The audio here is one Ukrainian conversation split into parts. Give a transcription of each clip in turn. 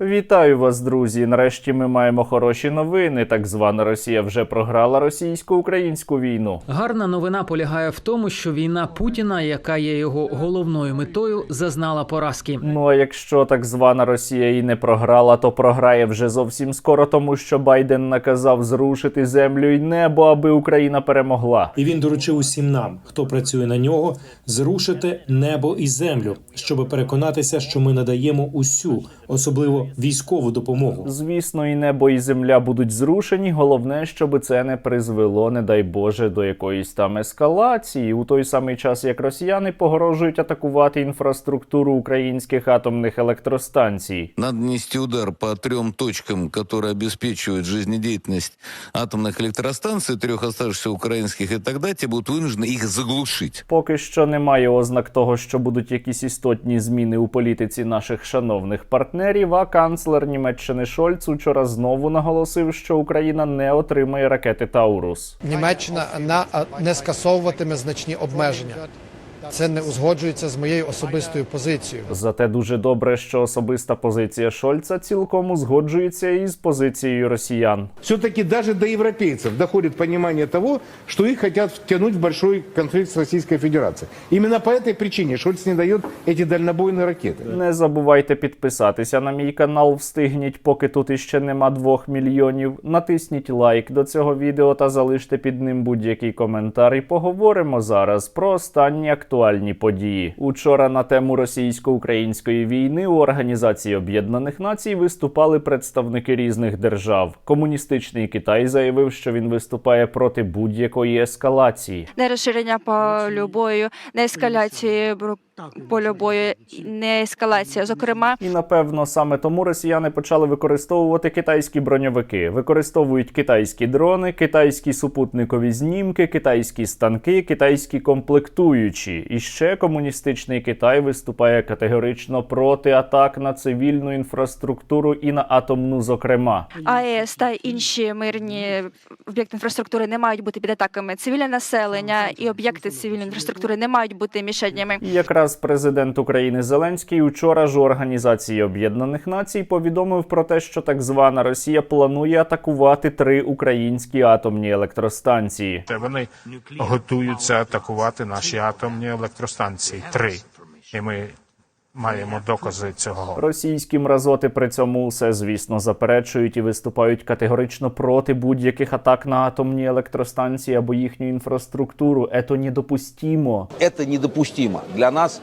Вітаю вас, друзі! Нарешті ми маємо хороші новини. Так звана Росія вже програла російсько-українську війну. Гарна новина полягає в тому, що війна Путіна, яка є його головною метою, зазнала поразки. Ну а якщо так звана Росія і не програла, то програє вже зовсім скоро, тому що Байден наказав зрушити землю і небо, аби Україна перемогла. І він доручив усім нам, хто працює на нього, зрушити небо і землю, щоб переконатися, що ми надаємо усю, особливо військову допомогу. Звісно, і небо, і земля будуть зрушені. Головне, щоб це не призвело, не дай Боже, до якоїсь там ескалації. У той самий час, як росіяни погрожують атакувати інфраструктуру українських атомних електростанцій. Надо нанести удар по трем точкам, которые обеспечивают жизнедеятельность атомных электростанций, трех оставшихся украинских, и тогда те будут вынуждены их заглушить. Поки що немає ознак того, що будуть якісь істотні зміни у політиці наших шановних партнерів. А канцлер Німеччини Шольц учора знову наголосив, що Україна не отримає ракети Таурус. Німеччина на не скасовуватиме значні обмеження. Це не узгоджується з моєю особистою позицією. Зате дуже добре, що особиста позиція Шольца цілком узгоджується із позицією росіян. Все-таки даже до европейцев доходит понимание того, что их хотят втянуть в большой конфликт с Российской Федерацией. Именно по этой причине Шольц не дает эти дальнобойные ракеты. Не забувайте підписатися на мій канал. Встигніть, поки тут іще нема двох мільйонів. Натисніть лайк до цього відео та залиште під ним будь-який коментар. І поговоримо зараз про останні актуальні події. Учора на тему російсько-української війни у Організації Об'єднаних Націй виступали представники різних держав. Комуністичний Китай заявив, що він виступає проти будь-якої ескалації. не розширення полюбою, не ескалації бру- полю бою, не ескалація. Зокрема, І напевно саме тому росіяни почали використовувати китайські броньовики, використовують китайські дрони, китайські супутникові знімки, китайські станки, китайські комплектуючі. І ще комуністичний Китай виступає категорично проти атак на цивільну інфраструктуру і на атомну, зокрема. АЕС та інші мирні об'єкти інфраструктури не мають бути під атаками. Цивільне населення і об'єкти цивільної інфраструктури не мають бути мішенями. І якраз президент України Зеленський учора ж у Організації Об'єднаних Націй повідомив про те, що так звана Росія планує атакувати три українські атомні електростанції. Та вони готуються атакувати наші атомні електростанції. Три. І ми маємо докази цього. Російські мразоти при цьому все, звісно, заперечують і виступають категорично проти будь-яких атак на атомні електростанції або їхню інфраструктуру. Ето недопустимо. Это недопустимо. Для нас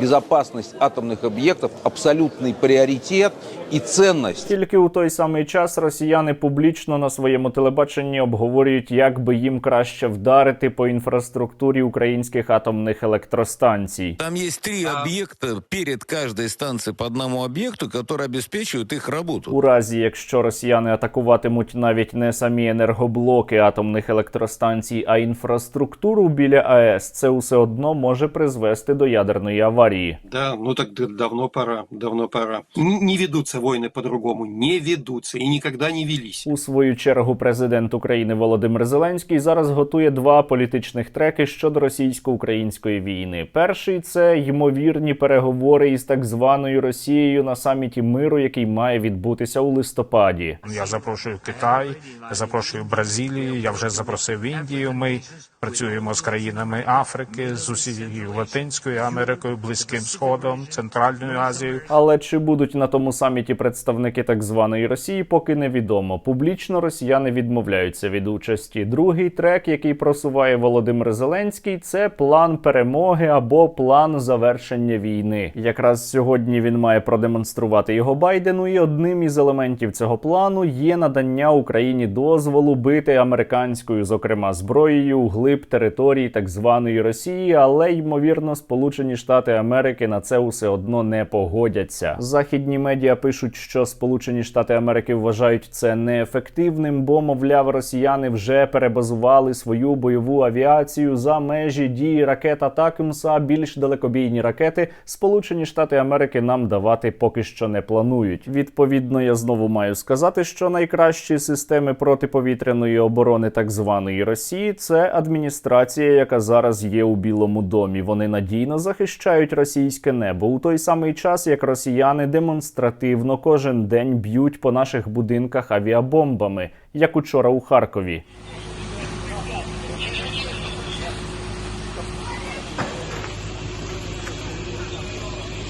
безопасность атомных объектов – абсолютный приоритет и ценность. Тільки у той самий час росіяни публічно на своєму телебаченні обговорюють, як би їм краще вдарити по інфраструктурі українських атомних електростанцій. Там есть три объекта перед каждой станцией по одному объекту, которые обеспечивают их работу. У разі, якщо росіяни атакуватимуть навіть не самі енергоблоки атомних електростанцій, а інфраструктуру біля АЕС, це усе одно може призвести до ядерної аварії. Да, ну так д- давно пора, давно пора. Н- Не ведутся войны по-другому, не ведутся и никогда не велись. У свою чергу президент України Володимир Зеленський зараз готує два політичних треки щодо російсько-української війни. Перший це ймовірні переговори із так званою Росією на саміті миру, який має відбутися у листопаді. Я запрошую Китай, я запрошую Бразилію. Я вже запросив Індію. Ми працюємо з країнами Африки, з усією Латинською Америкою, Близьким Сходом, Центральною Азією. Але чи будуть на тому саміті представники так званої Росії, поки невідомо. Публічно росіяни відмовляються від участі. Другий трек, який просуває Володимир Зеленський, це план перемоги або план завершення війни. Якраз сьогодні він має продемонструвати його Байдену, і одним із елементів цього плану є надання Україні дозволу бити американською, зокрема зброєю, у глиб території так званої Росії, але ймовірно, Сполучені Штати Америки на це усе одно не погодяться. Західні медіа пишуть, що Сполучені Штати Америки вважають це неефективним, бо мовляв, росіяни вже перебазували свою бойову авіацію за межі дії ракет Атакамс, а більш далекобійні ракети Сполучені Штати Америки нам давати поки що не планують. Відповідно, я знову маю сказати, що найкращі системи протиповітряної оборони так званої Росії це адміністрація адміністрація, яка зараз є у Білому домі. Вони надійно захищають російське небо у той самий час, як росіяни демонстративно кожен день б'ють по наших будинках авіабомбами, як учора у Харкові.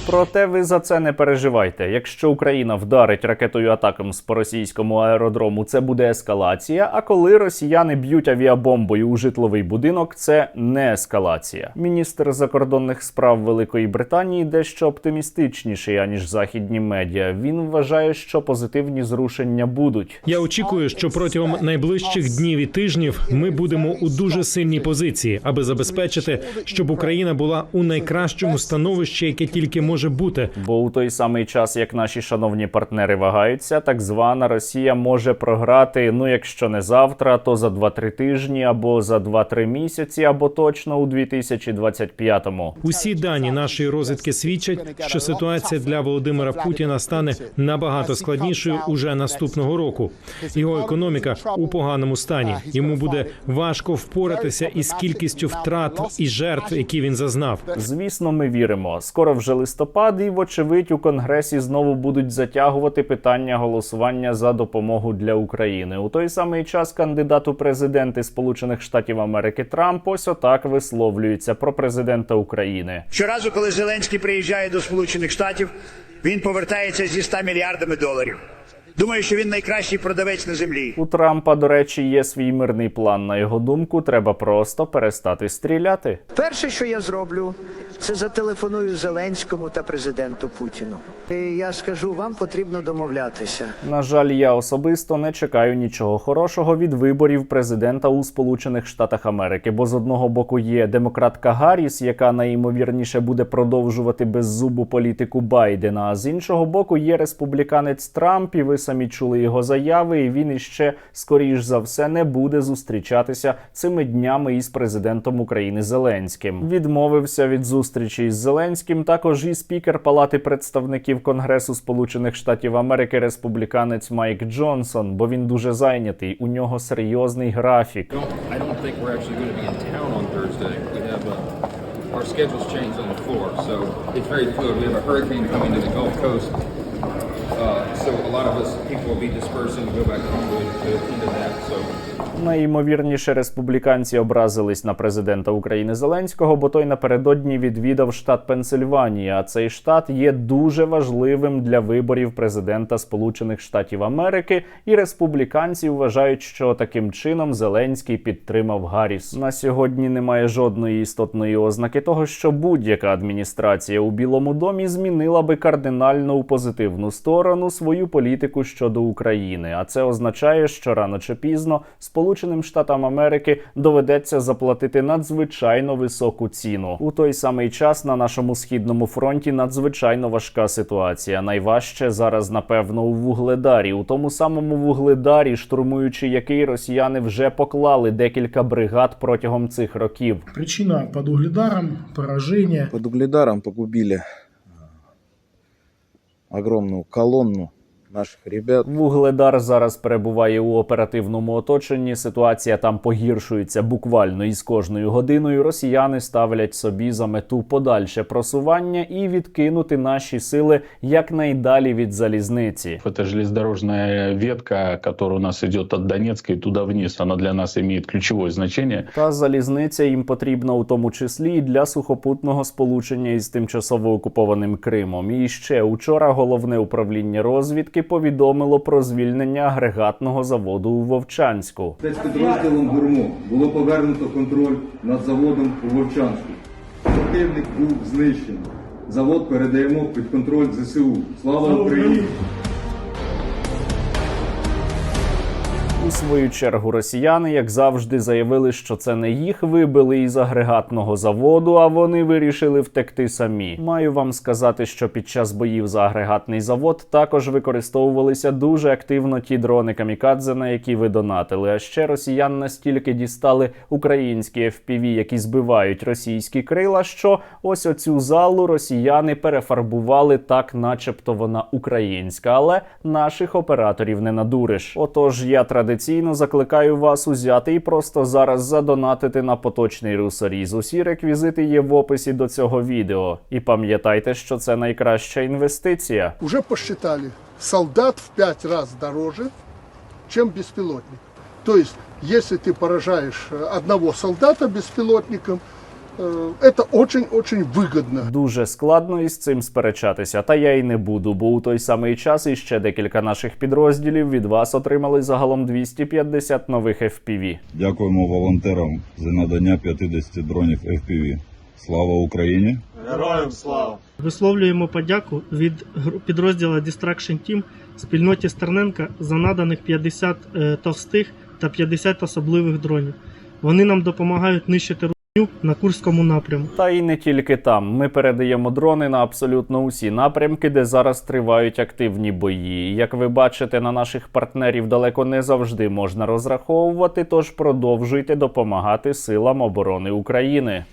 Проте ви за це не переживайте. Якщо Україна вдарить ракетою атаком по російському аеродрому, це буде ескалація. А коли росіяни б'ють авіабомбою у житловий будинок, це не ескалація. Міністр закордонних справ Великої Британії дещо оптимістичніший аніж західні медіа. Він вважає, що позитивні зрушення будуть. Я очікую, що протягом найближчих днів і тижнів ми будемо у дуже сильній позиції, аби забезпечити, щоб Україна була у найкращому становищі, яке тільки може бути. Бо у той самий час, як наші шановні партнери вагаються, так звана Росія може програти. Ну, якщо не завтра, то за 2-3 тижні, або за 2-3 місяці, або точно у 2025-му. Усі дані нашої розвідки свідчать, що ситуація для Володимира Путіна стане набагато складнішою уже наступного року. Його економіка у поганому стані. Йому буде важко впоратися із кількістю втрат і жертв, які він зазнав. Звісно, ми віримо. Скоро вже листопад, і вочевидь у конгресі знову будуть затягувати питання голосування за допомогу для України. У той самий час кандидат у президенти Сполучених Штатів Америки Трамп ось отак висловлюється про президента України. Щоразу, коли Зеленський приїжджає до Сполучених Штатів, він повертається зі 100 мільярдами доларів. Думаю, що він найкращий продавець на землі. У Трампа, до речі, є свій мирний план. На його думку, треба просто перестати стріляти. Перше, що я зроблю, це зателефоную Зеленському та президенту Путіну. І я скажу, вам потрібно домовлятися. На жаль, я особисто не чекаю нічого хорошого від виборів президента у Сполучених Штатах Америки. Бо з одного боку є демократка Гарріс, яка найімовірніше буде продовжувати беззубу політику Байдена. А з іншого боку є республіканець Трамп, і ви самі чули його заяви. І він іще скоріш за все не буде зустрічатися цими днями із президентом України Зеленським. Відмовився від зустрічі із Зеленським. Також і спікер Палати представників Конгресу Сполучених Штатів Америки, республіканець Майк Джонсон, бо він дуже зайнятий. У нього серйозний графік. Uh, our schedules changed on the floor, so it's very fluid. We have a hurricane coming to the Gulf Coast, so a lot of us people will be dispersing to go back home to, to into that. So Найімовірніше республіканці образились на президента України Зеленського, бо той напередодні відвідав штат Пенсильванія. А цей штат є дуже важливим для виборів президента Сполучених Штатів Америки, і республіканці вважають, що таким чином Зеленський підтримав Гарріс. На сьогодні немає жодної істотної ознаки того, що будь-яка адміністрація у Білому домі змінила би кардинально у позитивну сторону свою політику щодо України. А це означає, що рано чи пізно Сполученим Штатам Америки доведеться заплатити надзвичайно високу ціну. У той самий час на нашому східному фронті надзвичайно важка ситуація. Найважче зараз, напевно, у вугледарі, у тому самому вугледарі, штурмуючи який росіяни вже поклали декілька бригад протягом цих років. Причина под угледаром, поражение. Под Угледаром погубили огромную колонну наших ребят. Вугледар зараз перебуває у оперативному оточенні. Ситуація там погіршується буквально із кожною годиною. Росіяни ставлять собі за мету подальше просування і відкинути наші сили якнайдалі від залізниці. Это железнодорожная ветка, которая у нас идет от Донецка и туда вниз. Она для нас имеет ключевое значение. Та залізниця їм потрібна у тому числі і для сухопутного сполучення із тимчасово окупованим Кримом. І ще учора головне управління розвідки повідомило про звільнення агрегатного заводу у Вовчанську. Спецпідрозділом гурму було повернуто контроль над заводом у Вовчанську. Противник був знищений. Завод передаємо під контроль ЗСУ. Слава Україні! У свою чергу росіяни, як завжди, заявили, що це не їх вибили із агрегатного заводу, а вони вирішили втекти самі. Маю вам сказати, що під час боїв за агрегатний завод також використовувалися дуже активно ті дрони камікадзе, на які ви донатили. А ще росіян настільки дістали українські FPV, які збивають російські крила, що ось оцю залу росіяни перефарбували так, начебто вона українська, але наших операторів не надуриш. Отож, я традиційно традиційно закликаю вас узяти і просто зараз задонатити на поточний русоріз. Усі реквізити є в описі до цього відео. І пам'ятайте, що це найкраща інвестиція. Уже посчитали, солдат в пять разів дороже, ніж безпілотник. Тобто, якщо ти поражаєш э, одного солдата беспилотником, э, это очень-очень выгодно. Дуже складно із цим сперечатися, та я й не буду, бо у той самий час іще декілька наших підрозділів від вас отримали загалом 250 нових FPV. Дякуємо волонтерам за надання 50 дронів FPV. Слава Україні! Героям слава! Висловлюємо подяку від гру- підрозділу Distraction Team спільноті Стерненка за наданих 50 е, товстих та 50 особливих дронів. Вони нам допомагають нищити русню на Курському напряму. Та і не тільки там. Ми передаємо дрони на абсолютно усі напрямки, де зараз тривають активні бої. Як ви бачите, на наших партнерів далеко не завжди можна розраховувати, тож продовжуйте допомагати силам оборони України.